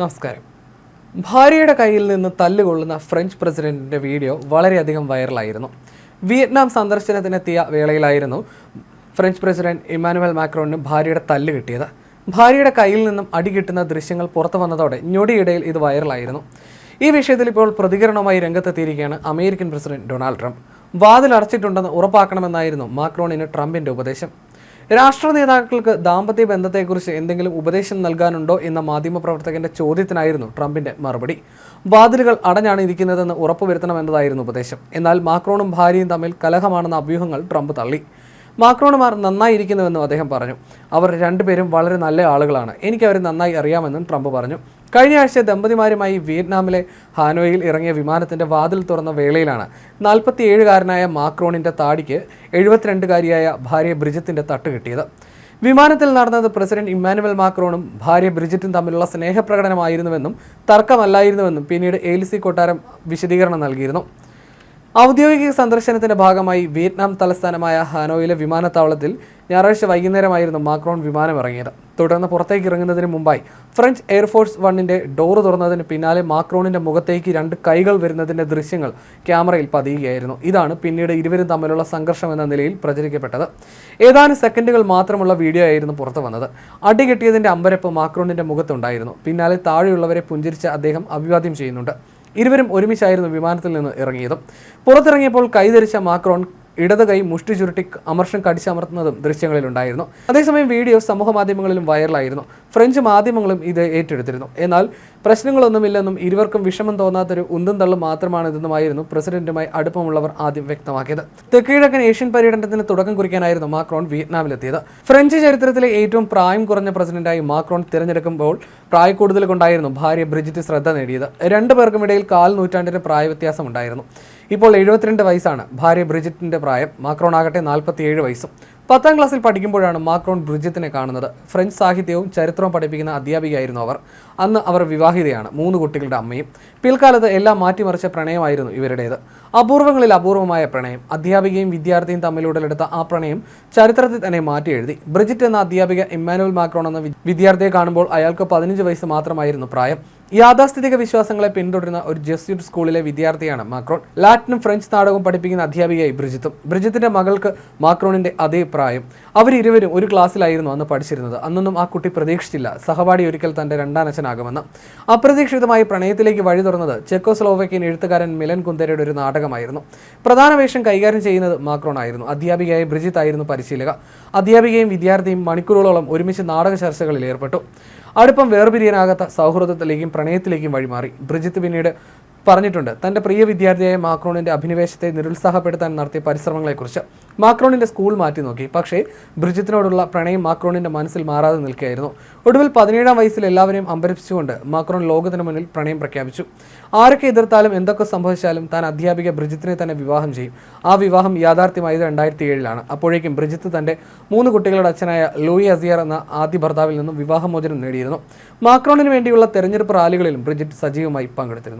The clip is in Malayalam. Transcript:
നമസ്കാരം. ഭാര്യയുടെ കയ്യിൽ നിന്ന് തല്ലുകൊള്ളുന്ന ഫ്രഞ്ച് പ്രസിഡന്റിന്റെ വീഡിയോ വളരെയധികം വൈറലായിരുന്നു. വിയറ്റ്നാം സന്ദർശനത്തിനെത്തിയ വേളയിലായിരുന്നു ഫ്രഞ്ച് പ്രസിഡന്റ് ഇമ്മാനുവൽ മാക്രോണിന് ഭാര്യയുടെ തല്ല് കിട്ടിയത്. ഭാര്യയുടെ കയ്യിൽ നിന്നും അടി കിട്ടുന്ന ദൃശ്യങ്ങൾ പുറത്തു വന്നതോടെ ഞൊടിയിടയിൽ ഇത് വൈറലായിരുന്നു. ഈ വിഷയത്തിൽ ഇപ്പോൾ പ്രതികരണവുമായി രംഗത്തെത്തിയിരിക്കുകയാണ് അമേരിക്കൻ പ്രസിഡന്റ് ഡൊണാൾഡ് ട്രംപ്. വാതിലടച്ചിട്ടുണ്ടെന്ന് ഉറപ്പാക്കണമെന്നായിരുന്നു മാക്രോണിന് ട്രംപിന്റെ ഉപദേശം. രാഷ്ട്ര നേതാക്കൾക്ക് ദാമ്പത്യ ബന്ധത്തെക്കുറിച്ച് എന്തെങ്കിലും ഉപദേശം നൽകാനുണ്ടോ എന്ന മാധ്യമപ്രവർത്തകന്റെ ചോദ്യത്തിനായിരുന്നു ട്രംപിന്റെ മറുപടി. വാതിലുകൾ അടഞ്ഞാണ് ഇരിക്കുന്നതെന്ന് ഉറപ്പുവരുത്തണമെന്നതായിരുന്നു ഉപദേശം. എന്നാൽ മാക്രോണും ഭാര്യയും തമ്മിൽ കലഹമാണെന്ന അഭ്യൂഹങ്ങൾ ട്രംപ് തള്ളി. മാക്രോണുമാർ നന്നായിരിക്കുന്നുവെന്നും അദ്ദേഹം പറഞ്ഞു. അവർ രണ്ടുപേരും വളരെ നല്ല ആളുകളാണ്. എനിക്ക് അവരെ നന്നായി അറിയാമെന്നും ട്രംപ് പറഞ്ഞു. കഴിഞ്ഞ ആഴ്ച ദമ്പതിമാരുമായി വിയറ്റ്നാമിലെ ഹാനോയിൽ ഇറങ്ങിയ വിമാനത്തിന്റെ വാതിൽ തുറന്ന വേളയിലാണ് നാൽപ്പത്തിയേഴുകാരനായ മാക്രോണിന്റെ താടിക്ക് എഴുപത്തിരണ്ടുകാരിയായ ഭാര്യ ബ്രിജത്തിന്റെ തട്ട് കിട്ടിയത്. വിമാനത്തിൽ നടന്നത് പ്രസിഡന്റ് ഇമ്മാനുവൽ മാക്രോണും ഭാര്യ ബ്രിജിറ്റും തമ്മിലുള്ള സ്നേഹപ്രകടനമായിരുന്നുവെന്നും തർക്കമല്ലായിരുന്നുവെന്നും പിന്നീട് എ കൊട്ടാരം വിശദീകരണം നൽകിയിരുന്നു. ഔദ്യോഗിക സന്ദർശനത്തിന്റെ ഭാഗമായി വിയറ്റ്നാം തലസ്ഥാനമായ ഹാനോയിലെ വിമാനത്താവളത്തിൽ ഞായറാഴ്ച വൈകുന്നേരമായിരുന്നു മാക്രോൺ വിമാനം ഇറങ്ങിയത് തുടർന്ന് പുറത്തേക്ക് ഇറങ്ങുന്നതിന് മുമ്പായി ഫ്രഞ്ച് എയർഫോഴ്സ് വണ്ണിന്റെ ഡോറ് തുറന്നതിന് പിന്നാലെ മാക്രോണിന്റെ മുഖത്തേക്ക് രണ്ട് കൈകൾ വരുന്നതിന്റെ ദൃശ്യങ്ങൾ ക്യാമറയിൽ പതിയുകയായിരുന്നു. ഇതാണ് പിന്നീട് ഇരുവരും തമ്മിലുള്ള സംഘർഷം എന്ന നിലയിൽ പ്രചരിക്കപ്പെട്ടത്. ഏതാനും സെക്കൻഡുകൾ മാത്രമുള്ള വീഡിയോ ആയിരുന്നു പുറത്തു വന്നത്. അടി കിട്ടിയതിന്റെ അമ്പരപ്പ് മാക്രോണിന്റെ മുഖത്തുണ്ടായിരുന്നു. പിന്നാലെ താഴെയുള്ളവരെ പുഞ്ചിരിച്ച് അദ്ദേഹം അഭിവാദ്യം ചെയ്യുന്നുണ്ട്. ഇരുവരും ഒരുമിച്ചായിരുന്നു വിമാനത്തിൽ നിന്ന് ഇറങ്ങിയതും. പുറത്തിറങ്ങിയപ്പോൾ കൈധരിച്ച മാക്രോൺ ഇടത് കൈ മുഷ്ടി ചുരുട്ടി അമർഷം കടിച്ചമർത്തുന്നതും ദൃശ്യങ്ങളിലുണ്ടായിരുന്നു. അതേസമയം വീഡിയോ സമൂഹ മാധ്യമങ്ങളിലും വൈറലായിരുന്നു. ഫ്രഞ്ച് മാധ്യമങ്ങളും ഇത് ഏറ്റെടുത്തിരുന്നു. എന്നാൽ പ്രശ്നങ്ങളൊന്നുമില്ലെന്നും ഇരുവർക്കും വിഷമം തോന്നാത്തൊരു ഉന്തും തള്ളും മാത്രമാണ് ഇതെന്നുമായിരുന്നു പ്രസിഡന്റുമായി അടുപ്പമുള്ളവർ ആദ്യം വ്യക്തമാക്കിയത്. തെക്കിഴക്കൻ ഏഷ്യൻ പര്യടനത്തിന് തുടക്കം കുറിക്കാനായിരുന്നു മാക്രോൺ വിയറ്റ്നാമിലെത്തിയത്. ഫ്രഞ്ച് ചരിത്രത്തിലെ ഏറ്റവും പ്രായം കുറഞ്ഞ പ്രസിഡന്റായി മാക്രോൺ തിരഞ്ഞെടുക്കുമ്പോൾ പ്രായക്കൂടുതൽ കൊണ്ടായിരുന്നു ഭാര്യ ബ്രിജിറ്റ് ശ്രദ്ധ നേടിയത്. രണ്ടു പേർക്കുമിടയിൽ കാൽ നൂറ്റാണ്ടിന്റെ പ്രായ വ്യത്യാസം ഉണ്ടായിരുന്നു ഇപ്പോൾ എഴുപത്തിരണ്ട് വയസ്സാണ് ഭാര്യ ബ്രിജിറ്റിന്റെ പ്രായം. മാക്രോൺ ആകട്ടെ നാൽപ്പത്തിയേഴ് വയസ്സും. പത്താം ക്ലാസ്സിൽ പഠിക്കുമ്പോഴാണ് മാക്രോൺ ബ്രിജിത്തിനെ കാണുന്നത്. ഫ്രഞ്ച് സാഹിത്യവും ചരിത്രവും പഠിപ്പിക്കുന്ന അധ്യാപികയായിരുന്നു അവർ. അന്ന് അവർ വിവാഹിതയാണ് മൂന്ന് കുട്ടികളുടെ അമ്മയും. പിൽക്കാലത്ത് എല്ലാം മാറ്റിമറിച്ച പ്രണയമായിരുന്നു ഇവരുടേത്. അപൂർവങ്ങളിൽ അപൂർവമായ പ്രണയം. അധ്യാപികയും വിദ്യാർത്ഥിയും തമ്മിൽ ഉടലെടുത്ത ആ പ്രണയം ചരിത്രത്തിൽ തന്നെ മാറ്റി എഴുതി. ബ്രിജിറ്റ് എന്ന അധ്യാപിക ഇമ്മാനുവൽ മാക്രോൺ എന്ന വിദ്യാർത്ഥിയെ കാണുമ്പോൾ അയാൾക്ക് പതിനഞ്ച് വയസ്സ് മാത്രമായിരുന്നു പ്രായം. യാഥാസ്ഥിതിക വിശ്വാസങ്ങളെ പിന്തുടരുന്ന ഒരു ജെസ്യൂട്ട് സ്കൂളിലെ വിദ്യാർത്ഥിയാണ് മാക്രോൺ. ലാറ്റിനും ഫ്രഞ്ച് നാടകവും പഠിപ്പിക്കുന്ന അധ്യാപികയായി ബ്രിജിത്തും ബ്രിജിത്തിന്റെ മകൾക്ക് മാക്രോണിന്റെ അതേ അവരിരുവരും ഒരു ക്ലാസ്സിലായിരുന്നു അന്ന് പഠിച്ചിരുന്നത്. അന്നൊന്നും ആ കുട്ടി പ്രതീക്ഷിച്ചില്ല. സഹപാഠി ഒരിക്കൽ തന്റെ രണ്ടാനച്ഛനാകുമെന്ന് അപ്രതീക്ഷിതമായി പ്രണയത്തിലേക്ക് വഴി തുറന്നത് ചെക്കോസ്ലോവക്കിയൻ എഴുത്തുകാരൻ മിലൻ കുന്തരയുടെ ഒരു നാടകമായിരുന്നു. പ്രധാന വേഷം കൈകാര്യം ചെയ്യുന്നത് മാക്രോൺ ആയിരുന്നു. അധ്യാപികയായ ബ്രിജിത്ത് ആയിരുന്നു പരിശീലക. അധ്യാപികയും വിദ്യാർത്ഥിയും മണിക്കൂറുകളോളം ഒരുമിച്ച് നാടക ചർച്ചകളിൽ ഏർപ്പെട്ടു. അടുപ്പം വേർപിരിയാനാകാത്ത സൗഹൃദത്തിലേക്കും പ്രണയത്തിലേക്കും വഴിമാറി. ബ്രിജിത്ത് പിന്നീട് പറഞ്ഞിട്ടുണ്ട്. തന്റെ പ്രിയ വിദ്യാർത്ഥിയായ മാക്രോണിന്റെ അഭിനിവേശത്തെ നിരുത്സാഹപ്പെടുത്താൻ നടത്തിയ പരിശ്രമങ്ങളെക്കുറിച്ച്. മാക്രോണിന്റെ സ്കൂൾ മാറ്റി നോക്കി. പക്ഷേ ബ്രിജിത്തിനോടുള്ള പ്രണയം മാക്രോണിന്റെ മനസ്സിൽ മാറാതെ നിൽക്കുകയായിരുന്നു. ഒടുവിൽ പതിനേഴാം വയസ്സിൽ എല്ലാവരെയും അമ്പരപ്പിച്ചുകൊണ്ട് മാക്രോൺ ലോകത്തിന് മുന്നിൽ പ്രണയം പ്രഖ്യാപിച്ചു. ആരൊക്കെ എതിർത്താലും എന്തൊക്കെ സംഭവിച്ചാലും താൻ അധ്യാപിക ബ്രിജിത്തിനെ തന്നെ വിവാഹം ചെയ്യും. ആ വിവാഹം യാഥാർത്ഥ്യമായത് രണ്ടായിരത്തി ഏഴിലാണ് അപ്പോഴേക്കും ബ്രിജിത്ത് തന്റെ മൂന്ന് കുട്ടികളുടെ അച്ഛനായ ലൂയി അസിയർ എന്ന ആദ്യ ഭർത്താവിൽ നിന്നും വിവാഹമോചനം നേടിയിരുന്നു. മാക്രോണിന് വേണ്ടിയുള്ള തെരഞ്ഞെടുപ്പ് റാലികളിലും ബ്രിജിറ്റ് സജീവമായി പങ്കെടുത്തിരുന്നു.